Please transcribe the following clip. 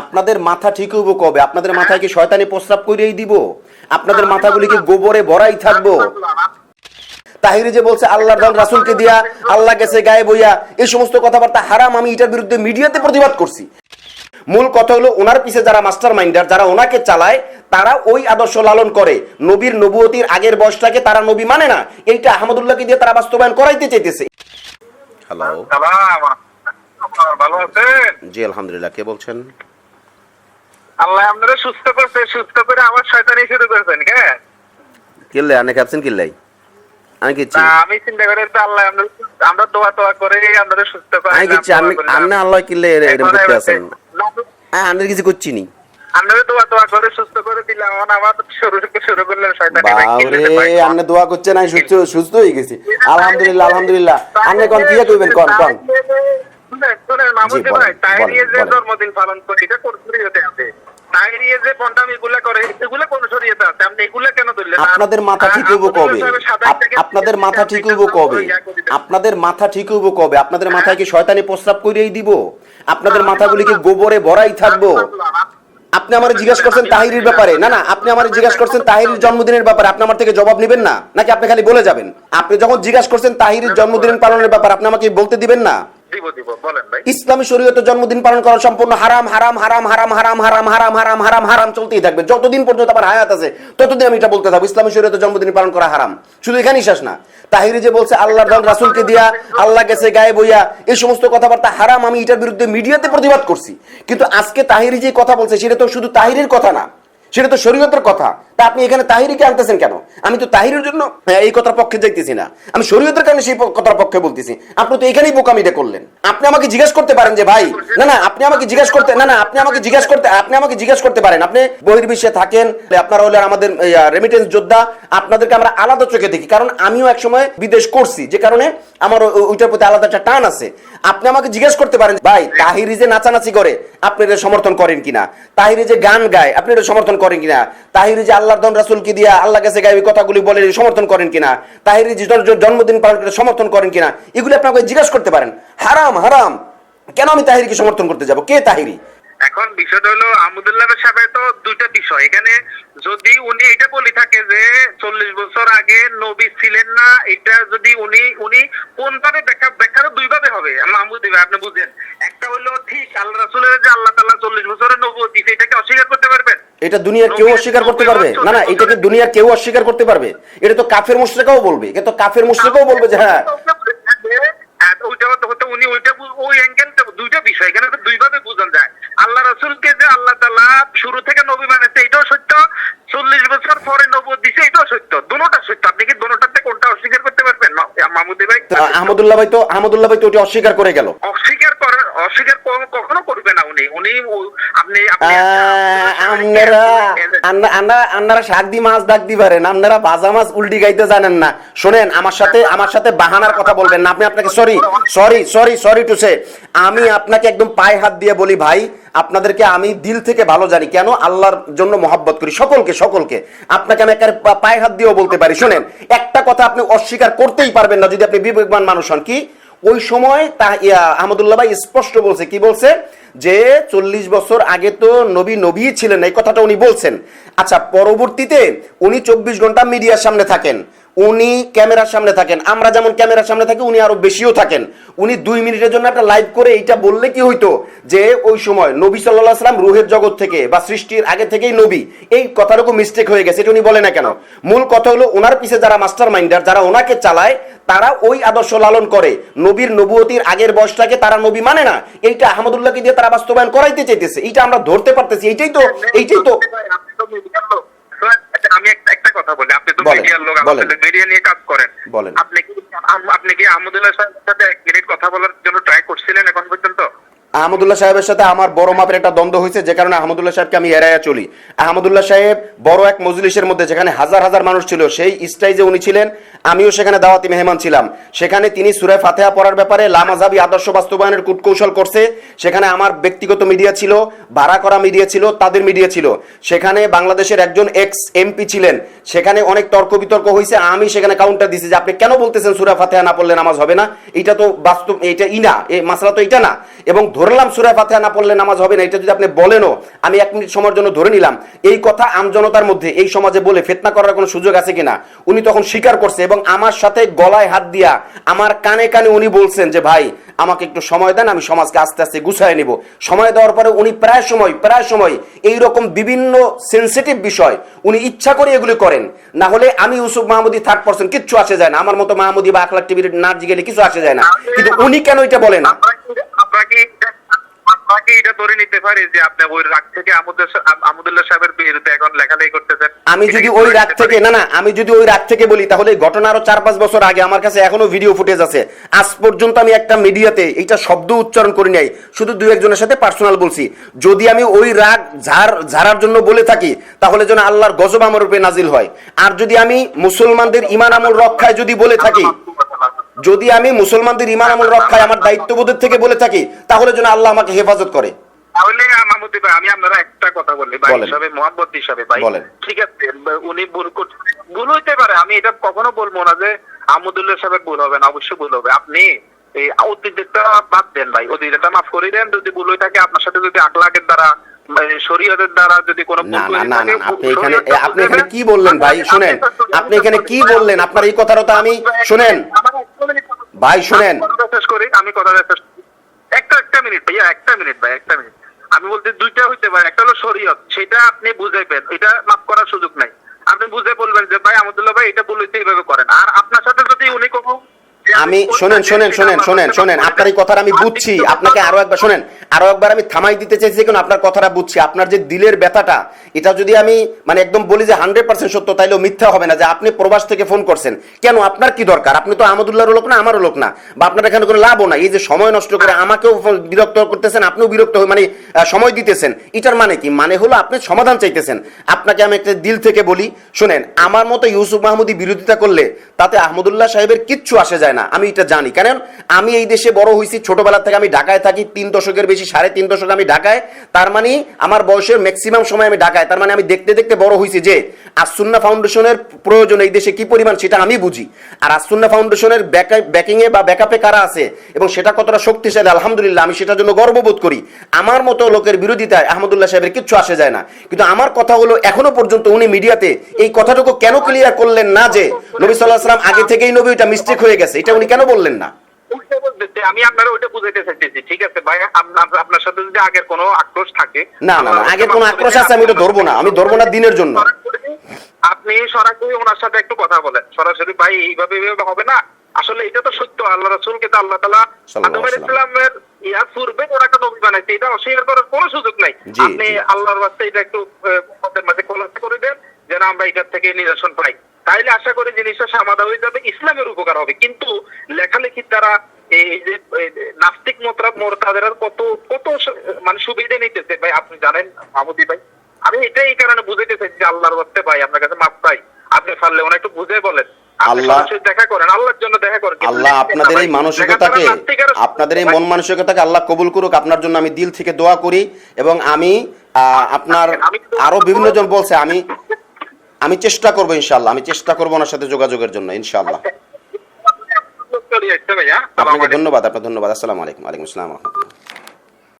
আপনাদের মাথা ঠিক হইব কবে? আপনাদের মাথায় কি শয়তানি প্রস্রাব করিয়েই দিব? আপনাদের মাথাগুলি কি গোবরে ভরাই থাকব? তাহিরি যে বলছে আল্লাহর ধন রাসুলকে দিয়া আল্লাহ গেছে গায়ে বইয়া এই সমস্ত কথাবার্তা হারাম আমি এটার বিরুদ্ধে মিডিয়াতে প্রতিবাদ করছি। মূল কথা হলো ওনার পিছে যারা মাস্টার মাইন্ডার যারা ওনাকে চালায় তারা ওই আদর্শ লালন করে। নবীর নবুয়তির আগের বয়সটাকে তারা নবী মানে না। এইটা আহমদুল্লাহকে দিয়ে তারা বাস্তবায়ন করাইতে চাইতেছে। হ্যালো। সালাম। ভালো আছেন? জি আলহামদুলিল্লাহ। কে বলছেন? আল্লাহ আপনারা সুস্থ করছে সুস্থ করে আবার শয়তানি শুরু করেছেন কে? কিল্লাই অনেক কিল্লাই আমি কিচ্ছি আমি চিন্তা করে তো আল্লাহ আমরা দোয়া তোয়া করে সুস্থ করে আমি কিচ্ছি আমি আল্লাহ কিল্লে এরকম করতে আছেন। হ্যাঁ আমি কিছু করছি নি। আপনারা দোয়া তোয়া করে সুস্থ করে দিলাম আবার শুরু শুরু করলেন শয়তানি বাবরে আপনি দোয়া করছেন আমি সুস্থ সুস্থ হয়ে গেছি। আলহামদুলিল্লাহ আলহামদুলিল্লাহ। আপনি কোন কি কইবেন কোন কোন? শুনেন, শুনেন, মামুদ জি, ভাই, বলেন, যে বলেন, বলেন। জন্মদিন পালন করে, এটা কোন শরীয়তে আছে? তাহেরিয়ে যে বন্ডামি করে, এগুলা কোন শরীয়তে আছে? আপনি এগুলা কেন ধরলেন? আপনাদের মাথা ঠিক হইব কবে? আপনাদের মাথা ঠিক হইব কবে। আপনাদের মাথা ঠিক হইব কবে? আপনাদের মাথায় কি শয়তানি প্রস্রাব করিয়েই দিব? আপনাদের মাথাগুলি কি গোবরে ভরাই থাকব? আপনি আমার জিজ্ঞেস করছেন তাহিরির ব্যাপারে। না না আপনি আমার জিজ্ঞেস করছেন তাহিরির জন্মদিনের ব্যাপারে। আপনি আমার থেকে জবাব নেবেন না? নাকি আপনি খালি বলে যাবেন? আপনি যখন জিজ্ঞাসা করছেন তাহিরির জন্মদিন পালনের ব্যাপারে আপনি আমাকে বলতে দিবেন না? ইসলামী শরীয়তে জন্মদিন পালন করা সম্পূর্ণ হারাম হারাম হারাম হারাম হারাম হারাম হারাম হারাম হারাম হারাম চলতেই থাকবে। যতদিন পর্যন্ত আমার হায়াত আছে, ততদিন আমি এটা বলতে থাকব। ইসলামী শরীয়তে জন্মদিন পালন করা হারাম। শুধু এখানেই শেষ না। তাহিরি যে বলছে, আল্লাহর ধন রাসুলকে দিয়া আল্লাহ গেছে গায়ে বইয়া এই সমস্ত কথাবার্তা হারাম, আমি এটার বিরুদ্ধে মিডিয়াতে প্রতিবাদ করছি। কিন্তু আজকে তাহিরি যে কথা বলছে, সেটা তো শুধু তাহিরির কথা না, সেটা তো শরীয়তের কথা। তা আপনি এখানে তাহিরিকে আনতেছেন কেন? আমি তো তাহিরের জন্য হ্যাঁ, এই কথার পক্ষে যাইতেছি না। আমি শরীয়তের কারণে সেই কথার পক্ষে বলতেছি। আপনি তো এখানেই বোকামিটা করলেন। আপনি আমাকে জিজ্ঞেস করতে পারেন যে ভাই না না আপনি আমাকে জিজ্ঞেস করতে না না আপনি আমাকে জিজ্ঞেস করতে আপনি আমাকে জিজ্ঞেস করতে পারেন। আপনি বহির্বিশ্বে থাকেন আপনারা হলে আমাদের রেমিটেন্স যোদ্ধা। আপনাদেরকে আমরা আলাদা চোখে দেখি। কারণ আমিও এক সময় বিদেশ করছি। যে কারণে আমার ওইটার প্রতি আলাদা একটা টান আছে। আপনি আমাকে জিজ্ঞেস করতে পারেন ভাই তাহিরি যে নাচানাচি করে আপনি এটা সমর্থন করেন কিনা? তাহিরি যে গান গায় আপনি এটা সমর্থন করেন কিনা? তাহিরি যে আল্লাহর দন রাসুলকে দিয়া আল্লাহ কাছে গায়ে কথাগুলি বলে সমর্থন করেন কিনা? তাহিরি জন্মদিন পালন করে সমর্থন করেন কিনা? এগুলি আপনাকে জিজ্ঞেস করতে পারেন। হারাম হারাম। কেন আমি তাহিরিকে সমর্থন করতে যাব? কে তাহিরি? এখন বিষয়টা হলো আহমদুল্লাহ সাহেব তো দুইটা বিষয়। এখানে যদি উনি এটা বলি থাকে যে, চল্লিশ বছর আগে নবী ছিলেন না, এটা যদি উনি উনি কোন ভাবে ব্যাখ্যা ব্যাখ্যা তো দুই ভাবে হবে? মাহমুদ আপনি বুঝেন। একটা হলো, ঠিক, আল্লাহ রাসুলের যে আল্লাহ তাল্লাহ চল্লিশ বছরের নবী সেটাকে অস্বীকার করতে পারবেন এটা দুনিয়ার কেউ অস্বীকার করতে পারবে। না না এটাকে দুনিয়ার কেউ অস্বীকার করতে পারবে? এটা তো কাফের মুশ্রেকাও বলবে। এটা তো কাফের মুশ্রেকাও বলবে যে হ্যাঁ। ওইটা হতে হতে উনি ওইটা ওই অ্যাঙ্গেলটা দুইটা বিষয়। এখানে দুইভাবে বোঝানো যায়। আল্লাহ রাসুলকে যে আল্লাহ তালা শুরু থেকে নবী মানেছে এটাও সত্য। চল্লিশ বছর পরে নবী দিছে এটাও সত্য। দুটোটা সত্য। আপনি কি দুটোটাতে কোনটা অস্বীকার করতে পারবেন? মাহমুদি ভাই? আহমদুল্লাহ ভাই তো আহমদুল্লাহ ভাই তো ওটা অস্বীকার করে গেল। অস্বীকার করার অস্বীকার কখনো করবে না উনি। উনি আপনি আপনি আহ, আপনারা আন্না- আন্না- আপনারা শাক দি মাছ ডাক দি পারেন আপনারা ভাজা মাছ উল্টি গাইতে জানেন না। শোনেন আমার সাথে আমার সাথে বাহানার কথা বলবেন না। আপনি আপনাকে sorry sorry sorry sorry to say আমি আপনাকে একদম পায়ে হাত দিয়ে বলি ভাই আপনাদেরকে আমি দিল থেকে ভালো জানি। কেন? আল্লাহর জন্য মহাব্বত করি। সকলকে সকলকে। আপনাকে আমি পা- পায়ে হাত দিয়েও বলতে পারি। শোনেন একটা কথা আপনি অস্বীকার করতেই পারবেন না যদি আপনি বিবেকবান মানুষ হন। কি? ওই সময় তা আহমদুল্লাহ ভাই স্পষ্ট বলছে। কি বলছে? যে চল্লিশ বছর আগে তো নবী নবী ছিলেন, এই কথাটা উনি বলছেন। আচ্ছা পরবর্তীতে উনি চব্বিশ ঘণ্টা মিডিয়ার সামনে থাকেন, উনি ক্যামেরার সামনে থাকেন, আমরা যেমন ক্যামেরার সামনে থাকি, উনি আরও বেশিও থাকেন। উনি দুই মিনিটের জন্য একটা লাইভ করে এইটা বললে কি হইতো, যে ওই সময় নবী সাল্লাম রুহের জগৎ থেকে বা সৃষ্টির আগে থেকেই নবী, এই কথাটুকু মিস্টেক হয়ে গেছে, এটা উনি বলে না কেন? মূল কথা হলো ওনার পিছে যারা মাস্টার মাইন্ডার যারা ওনাকে চালায়, তারা ওই আদর্শ লালন করে। নবীর নবুয়তির আগের বয়সটাকে তারা নবী মানে না। এইটা আহমদুল্লাহকে দিয়ে বাস্তবায়ন করাইতে চাইতেছে। এইটা আমরা ধরতে পারতেছি। এইটাই তো এইটাই তো আমি একটা একটা কথা বলি। আপনি তো মিডিয়ার লোক আপনি মিডিয়া নিয়ে কাজ করেন। বলেন। আপনি কি আপনি কি আহমদুল্লাহ সাহেবের সাথে এক মিনিট কথা বলার জন্য ট্রাই করছিলেন এখন পর্যন্ত? আহমদুল্লাহ সাহেবের সাথে আমার বড় মাপের একটা দ্বন্দ্ব হয়েছে যে কারণে আহমদুল্লাহ সাহেবকে আমি এড়াইয়া চলি। আহমদুল্লাহ সাহেব বড় এক মজলিসের মধ্যে যেখানে হাজার হাজার মানুষ ছিল, সেই স্টাইজে উনি ছিলেন। আমিও সেখানে দাওয়াতি মেহমান ছিলাম। সেখানে তিনি সুরায় ফাতেহা পড়ার ব্যাপারে লামাজাবি আদর্শ বাস্তবায়নের কূটকৌশল করছে। সেখানে আমার ব্যক্তিগত মিডিয়া ছিল, ভাড়া করা মিডিয়া ছিল, তাদের মিডিয়া ছিল। সেখানে বাংলাদেশের একজন এক্স এমপি ছিলেন। সেখানে অনেক তর্ক বিতর্ক হয়েছে। আমি সেখানে কাউন্টার দিছি যে, আপনি কেন বলতেছেন সুরা ফাতেহা না পড়লে নামাজ হবে না? এটা তো বাস্তব, এটা ই না এই মাসলা তো এটা না। এবং ধরে ধরলাম সুরা ফাতিহা না পড়লে নামাজ হবে না। এটা যদি আপনি বলেনও, আমি এক মিনিট সময়ের জন্য ধরে নিলাম। এই কথা আমজনতার মধ্যে এই সমাজে বলে ফেতনা করার কোনো সুযোগ আছে কিনা? উনি তখন স্বীকার করছে এবং আমার সাথে গলায় হাত দিয়া আমার কানে কানে উনি বলছেন যে, ভাই, আমাকে একটু সময় দেন, আমি সমাজকে আস্তে আস্তে গুছায় নিব। সময় দেওয়ার পরে উনি প্রায় সময় প্রায় সময় এই রকম বিভিন্ন সেন্সিটিভ বিষয় উনি ইচ্ছা করে এগুলি করেন। না হলে আমি ইউসুফ মাহমুদি থার্ড পার্সন কিচ্ছু আসে যায় না। আমার মতো মাহমুদি বা আখলাক টিভির নাচ গেলে কিছু আসে যায় না। কিন্তু উনি কেন এটা বলে না আমরা কি- আমরা কি আমরা কি এটা ধরে নিতে পারি যে আপনি ওই রাগ থেকে আমুদুল্লাহ সা- সাহেবের বিরুদ্ধে এখন লেখালেখি করতেছেন? আমি যদি ওই নিতে থেকে না না আমি যদি ওই রাত থেকে বলি তাহলে ঘটনা আরও চার পাঁচ বছর আগে আমার কাছে এখনও ভিডিও ফুটেজ আছে। আজ পর্যন্ত আমি একটা মিডিয়াতে এইটা শব্দ উচ্চারণ করি নাই শুধু দুই একজনের সাথে পার্সোনাল বলছি। যদি আমি ওই রাগ ঝাড় ঝাড়ার জন্য বলে থাকি তাহলে যেন আল্লাহর গজব আমার উপরে নাজিল হয়। আর যদি আমি মুসলমানদের ইমান আমল রক্ষায় যদি বলে থাকি যদি আমি মুসলমানদের ইমান আমল রক্ষায় আমার দায়িত্ববোধের থেকে বলে থাকি তাহলে যেন আল্লাহ আমাকে হেফাজত করে। তাহলে মাহমুদি ভাই আমি আপনারা একটা কথা বলি ভাই হিসাবে মোহাম্মদ হিসাবে ভাই। ঠিক আছে উনি ভুল ভুল হইতে পারে আমি এটা কখনো বলব না যে আমুদুল্লাহ সাহেবের ভুল হবে না অবশ্যই ভুল হবে। আপনি এই অতীতটা বাদ দেন ভাই অতীতটা মাফ করে দেন যদি ভুল হয়ে থাকে আপনার সাথে যদি আকলাকের দ্বারা শরীয়তের দ্বারা যদি কোনো না না না আপনি এখানে আপনি এখানে কি বললেন ভাই? শুনেন আপনি এখানে কি বললেন? আপনার এই কথাটা আমি শুনেন আমার একটা মিনিট কথা- ভাই, শুনেন। আমি কথাটা শেষ করি আমি কথাটা শেষ একটা একটা মিনিট ভাইয়া একটা মিনিট ভাই একটা মিনিট। আমি বলতে দুইটা হইতে পারে একটা হলো শরীয়ত সেটা আপনি বুঝাইবেন এটা মাফ করার সুযোগ নাই। আপনি বুঝে বলবেন যে ভাই আহমদুল্লাহ ভাই এটা বলতে এইভাবে করেন। আর আপনার সাথে যদি উনি কোনো আমি শোনেন শোনেন শোনেন শোনেন শোনেন আপনার এই কথাটা আমি বুঝছি। আপনাকে আরও একবার শোনেন আরও একবার আমি থামাই দিতে চাইছি কেন আপনার কথাটা বুঝছি। আপনার যে দিলের ব্যথাটা এটা যদি আমি মানে একদম বলি যে হান্ড্রেড পার্সেন্ট সত্য তাইলেও মিথ্যা হবে না যে আপনি প্রবাস থেকে ফোন করছেন। কেন? আপনার কি দরকার? আপনি তো আহমদুল্লাহর লোক না আমারও লোক না। বা আপনার এখানে কোনো লাভও না এই যে সময় নষ্ট করে আমাকেও বিরক্ত করতেছেন আপনিও বিরক্ত হয়ে মানে সময় দিতেছেন। এটার মানে কি? মানে হলো আপনি সমাধান চাইতেছেন। আপনাকে আমি একটা দিল থেকে বলি শুনেন আমার মতো ইউসুফ মাহমুদি বিরোধিতা করলে তাতে আহমদুল্লাহ সাহেবের কিচ্ছু আসে যায় না। আমি এটা জানি। কারণ আমি এই দেশে বড় হয়েছি ছোটবেলা থেকে আমি ঢাকায় থাকি তিন দশকের বেশি সাড়ে তিন দশক আমি ঢাকায়। তার মানে আমার বয়সের ম্যাক্সিমাম সময় আমি ঢাকায় তার মানে আমি দেখতে দেখতে বড় হয়েছি যে আসুন্না ফাউন্ডেশনের প্রয়োজন এই দেশে কি পরিমাণ সেটা আমি বুঝি। আর আসুন্না ফাউন্ডেশনের ব্যাকিং এ বা ব্যাকআপে কারা আছে এবং সেটা কতটা শক্তিশালী, আলহামদুলিল্লাহ, আমি সেটার জন্য গর্ববোধ করি। আমার মতো লোকের বিরোধিতায় আহমদুল্লাহ সাহেবের কিচ্ছু আসে যায় না। কিন্তু আমার কথা হলো, এখনও পর্যন্ত উনি মিডিয়াতে এই কথাটুকু কেন ক্লিয়ার করলেন না যে, নবী সাল্লাহ সাল্লাম আগে থেকেই নবী ওইটা মিস্টেক হয়ে গেছে? এটা উনি কেন বললেন না? উল্টে বলতেছে, আমি আপনারা ওইটা বুঝাইতে চাইতেছি ঠিক আছে? ভাই আপ- আপ- আপনার সাথে যদি আগের কোনো আক্রোশ থাকে না না না আগের কোনো আক্রোশ আছে আমি এটা ধরবো না আমি ধরবো না দিনের জন্য। আপনি সরাসরি ওনার সাথে একটু কথা বলেন। সরাসরি ভাই এইভাবে এইভাবে হবে না। আসলে এটা তো সত্য আল্লাহ রাসূলকে তো আল্লাহ তাআলা সাল্লাল্লাহু আদম ইসলামের ইয়া পূর্বে ওনাকে নবী বানাইছে। এটা অস্বীকার করার কোনো সুযোগ নাই। আপনি আল্লাহর রাস্তে এটা একটু মাঝে খোলাসা করে দেন যেন আমরা এটার থেকে নিরসন পাই। তাইলে আশা করি জিনিসটা সমাধান হয়ে যাবে ইসলামের উপকার হবে। কিন্তু লেখালেখির দ্বারা এই যে নাস্তিক মোতরা মোরতাদের কত কত মানে সুবিধা নিতেছে ভাই আপনি জানেন মাহমুদি ভাই? আমি এটাই এই কারণে বুঝাইতে চাইছি যে আল্লাহর রাস্তে ভাই আপনার কাছে মাপ পাই আপনি পারলে ওনা একটু বুঝে বলেন। আল্লাহ- দেখা করেন আল্লাহর জন্য দেখা করেন। আল্লাহ আপনাদের এই মানসিকতাকে আপনাদের এই মন মানসিকতাকে আল্লাহ কবুল করুক আপনার জন্য আমি দিল থেকে দোয়া করি এবং আমি আহ, আপনার আরও বিভিন্ন জন বলছে আমি আমি চেষ্টা করব ইনশাল্লাহ আমি চেষ্টা করব ওনার সাথে যোগাযোগের জন্য ইনশাল্লাহ আপনাকে ধন্যবাদ আপনার ধন্যবাদ আসসালামু আলাইকুম আলাইকুম আসসালাম